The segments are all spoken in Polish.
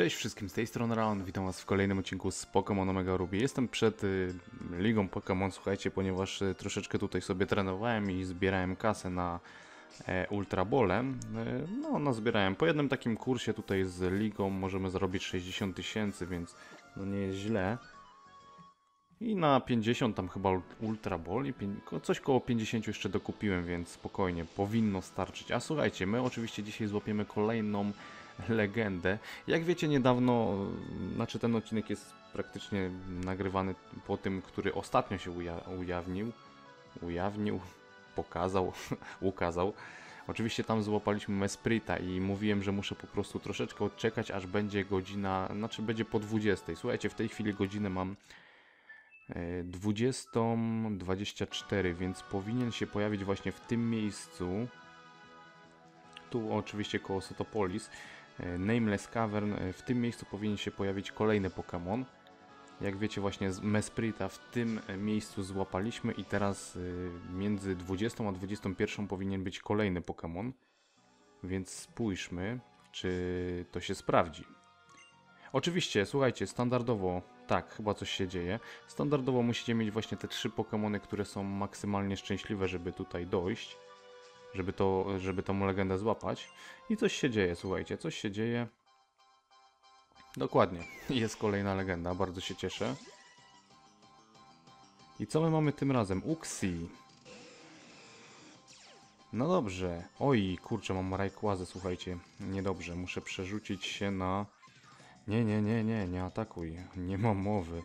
Cześć wszystkim, z tej strony Raon, witam was w kolejnym odcinku z Pokémon Omega Ruby. Jestem przed y, ligą Pokémon, słuchajcie, ponieważ y, troszeczkę tutaj sobie trenowałem i zbierałem kasę na e, Ultra Bole. Y, no, nazbierałem. Po jednym takim kursie tutaj z ligą możemy zarobić 60 tysięcy, więc no nie jest źle. I na 50 tam chyba ul- Ultra Ball i coś koło 50 jeszcze dokupiłem, więc spokojnie, powinno starczyć. A słuchajcie, my oczywiście dzisiaj złapiemy kolejną legendę. Jak wiecie, niedawno, znaczy ten odcinek jest praktycznie nagrywany po tym, który ostatnio się uja- ujawnił. Ujawnił, pokazał, ukazał. Oczywiście tam złapaliśmy Mesprita i mówiłem, że muszę po prostu troszeczkę odczekać, aż będzie godzina, znaczy będzie po 20. Słuchajcie, w tej chwili godzinę mam e, 20.24, więc powinien się pojawić właśnie w tym miejscu. Tu oczywiście koło Sotopolis. E, Nameless Cavern. e, W tym miejscu powinien się pojawić kolejny Pokémon. Jak wiecie, właśnie z Mesprita w tym e, miejscu złapaliśmy i teraz między 20 a 21 powinien być kolejny Pokémon. Więc spójrzmy, czy to się sprawdzi. Oczywiście, słuchajcie, standardowo, tak, chyba coś się dzieje. Standardowo musicie mieć właśnie te trzy Pokémony, które są maksymalnie szczęśliwe, żeby tutaj dojść. Żeby, to, żeby tą legendę złapać. I coś się dzieje, słuchajcie, coś się dzieje. Dokładnie, jest kolejna legenda, bardzo się cieszę. I co my mamy tym razem? Uxi. No dobrze. Oj, kurczę, mam Rayquazę, słuchajcie. Niedobrze, muszę przerzucić się na... Nie, nie, nie, nie, nie atakuj. Nie mam mowy.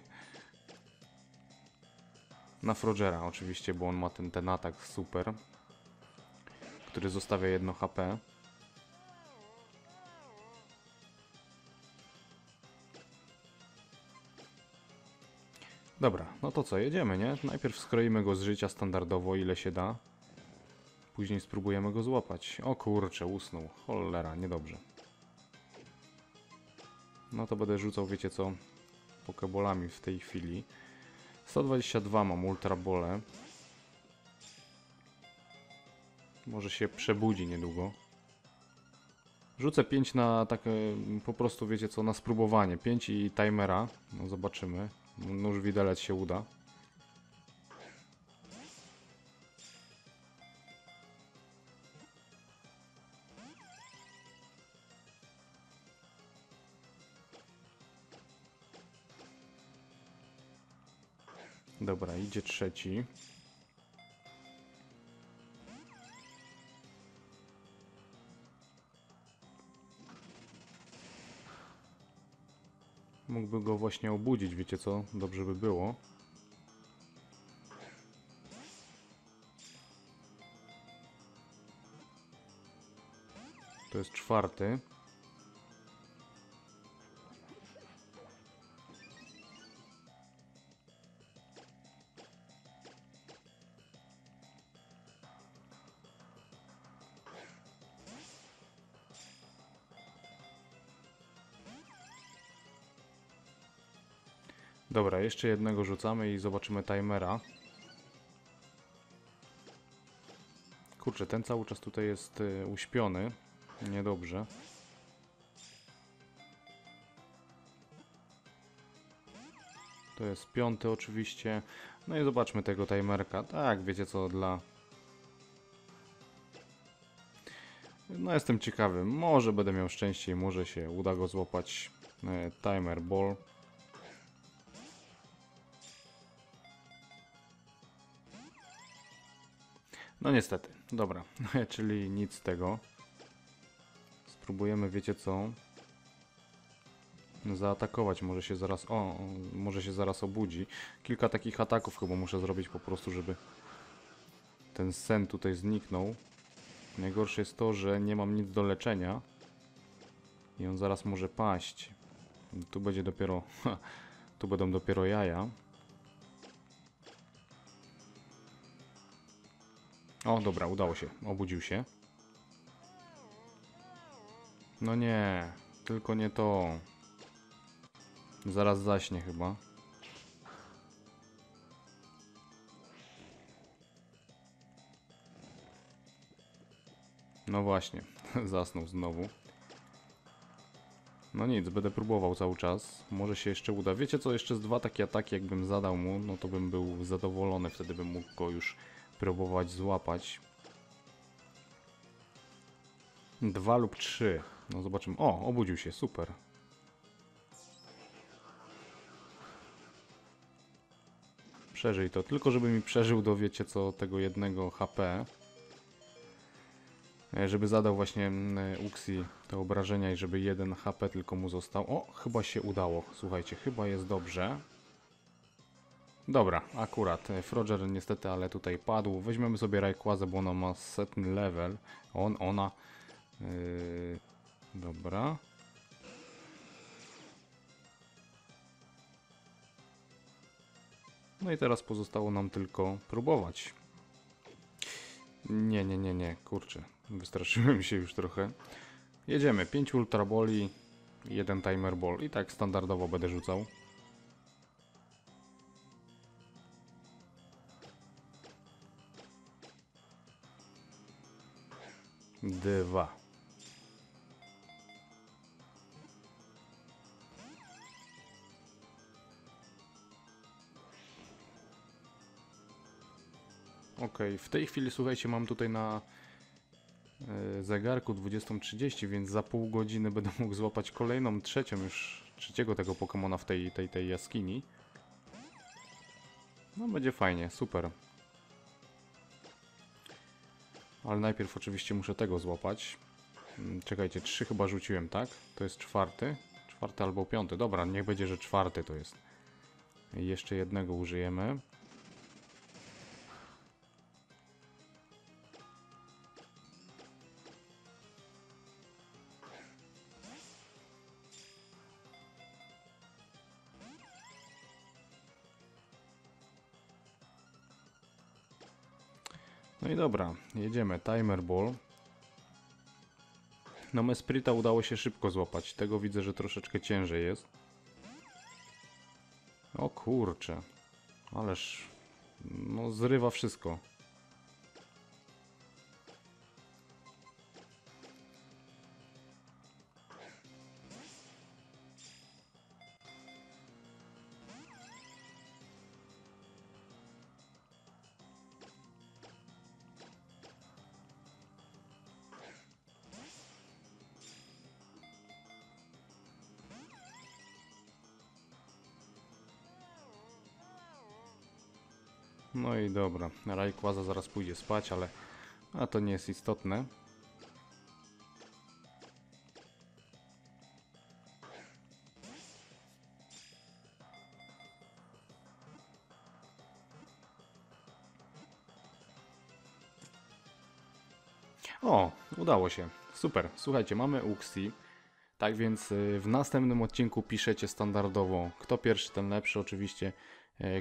Na Frogera oczywiście, bo on ma ten, ten atak super. Który zostawia jedno HP. Dobra, no to co, jedziemy, nie? Najpierw skroimy go z życia standardowo, ile się da. Później spróbujemy go złapać. O kurczę, usnął. Cholera, niedobrze. No to będę rzucał, wiecie co, pokebolami w tej chwili. 122 mam ultra bole. Może się przebudzi niedługo. Rzucę 5 na takie, po prostu wiecie co, na spróbowanie. 5 i timera. No zobaczymy. Nóż widelec się uda. Dobra, idzie trzeci. Mógłby go właśnie obudzić, wiecie co? Dobrze by było. To jest czwarty. Dobra, jeszcze jednego rzucamy i zobaczymy timera. Kurczę, ten cały czas tutaj jest y, uśpiony. Niedobrze. To jest piąty oczywiście. No i zobaczmy tego timerka. Tak, wiecie co, dla... No jestem ciekawy. Może będę miał szczęście i może się uda go złapać. E, timer ball. No niestety, dobra, czyli nic z tego. Spróbujemy, wiecie co? Zaatakować, może się zaraz, o, może się zaraz obudzi. Kilka takich ataków chyba muszę zrobić po prostu, żeby ten sen tutaj zniknął. Najgorsze jest to, że nie mam nic do leczenia. I on zaraz może paść. Tu będzie dopiero, tu będą dopiero jaja. O, dobra, udało się. Obudził się. No nie, tylko nie to. Zaraz zaśnie chyba. No właśnie, zasnął znowu. No nic, będę próbował cały czas. Może się jeszcze uda. Wiecie co, jeszcze z dwa takie ataki jakbym zadał mu, no to bym był zadowolony. Wtedy bym mógł go już próbować złapać. Dwa lub trzy. No zobaczymy. O, obudził się, super. Przeżyj to, tylko żeby mi przeżył do wiecie co, tego jednego HP. E, Żeby zadał właśnie mm, Uxi te obrażenia i żeby jeden HP tylko mu został. O, chyba się udało. Słuchajcie, chyba jest dobrze. Dobra, akurat. e, Froger niestety, ale tutaj padł. Weźmiemy sobie Rayquaza, bo ona ma setny level. On, ona. Yy, dobra. No i teraz pozostało nam tylko próbować. Nie, nie, nie, nie, kurczę. Wystraszyłem się już trochę. Jedziemy. 5 ultra boli, jeden timer ball. I tak standardowo będę rzucał. Dwa. Ok, w tej chwili słuchajcie, mam tutaj na e, zegarku 20.30, więc za pół godziny będę mógł złapać kolejną, trzecią już, trzeciego tego Pokemona w tej, tej, tej jaskini. No będzie fajnie, super. Ale najpierw oczywiście muszę tego złapać. Mm, Czekajcie, trzy chyba rzuciłem, tak? To jest czwarty? Czwarty albo piąty. Dobra, niech będzie, że czwarty to jest. Jeszcze jednego użyjemy. No i dobra, jedziemy. Timer ball. No Mesprita udało się szybko złapać. Tego widzę, że troszeczkę ciężej jest. O kurcze. Ależ... No zrywa wszystko. No i dobra. Rayquaza zaraz pójdzie spać, ale... A to nie jest istotne. O, udało się. Super. Słuchajcie, mamy Uxie. Tak więc y, w następnym odcinku piszecie standardowo, kto pierwszy, ten lepszy oczywiście,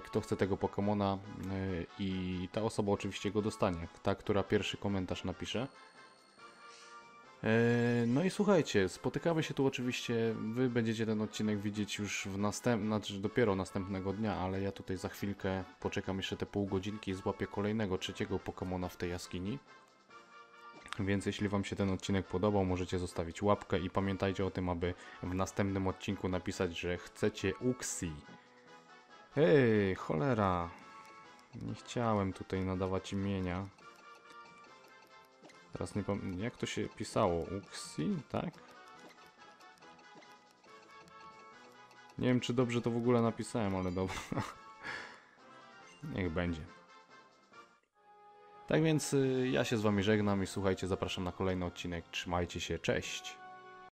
kto chce tego Pokemona y, i ta osoba oczywiście go dostanie, ta, która pierwszy komentarz napisze. Y, No i słuchajcie, spotykamy się tu oczywiście, wy będziecie ten odcinek widzieć już w następnym, znaczy dopiero następnego dnia, ale ja tutaj za chwilkę poczekam jeszcze te pół godzinki i złapię kolejnego, trzeciego Pokemona w tej jaskini. Więc jeśli Wam się ten odcinek podobał, możecie zostawić łapkę i pamiętajcie o tym, aby w następnym odcinku napisać, że chcecie Uxi. Ej, cholera. Nie chciałem tutaj nadawać imienia. Teraz nie pamiętam, jak to się pisało? Uxi, tak? Nie wiem, czy dobrze to w ogóle napisałem, ale dobra. Niech będzie. Tak więc y, ja się z wami żegnam i słuchajcie, zapraszam na kolejny odcinek. Trzymajcie się, cześć!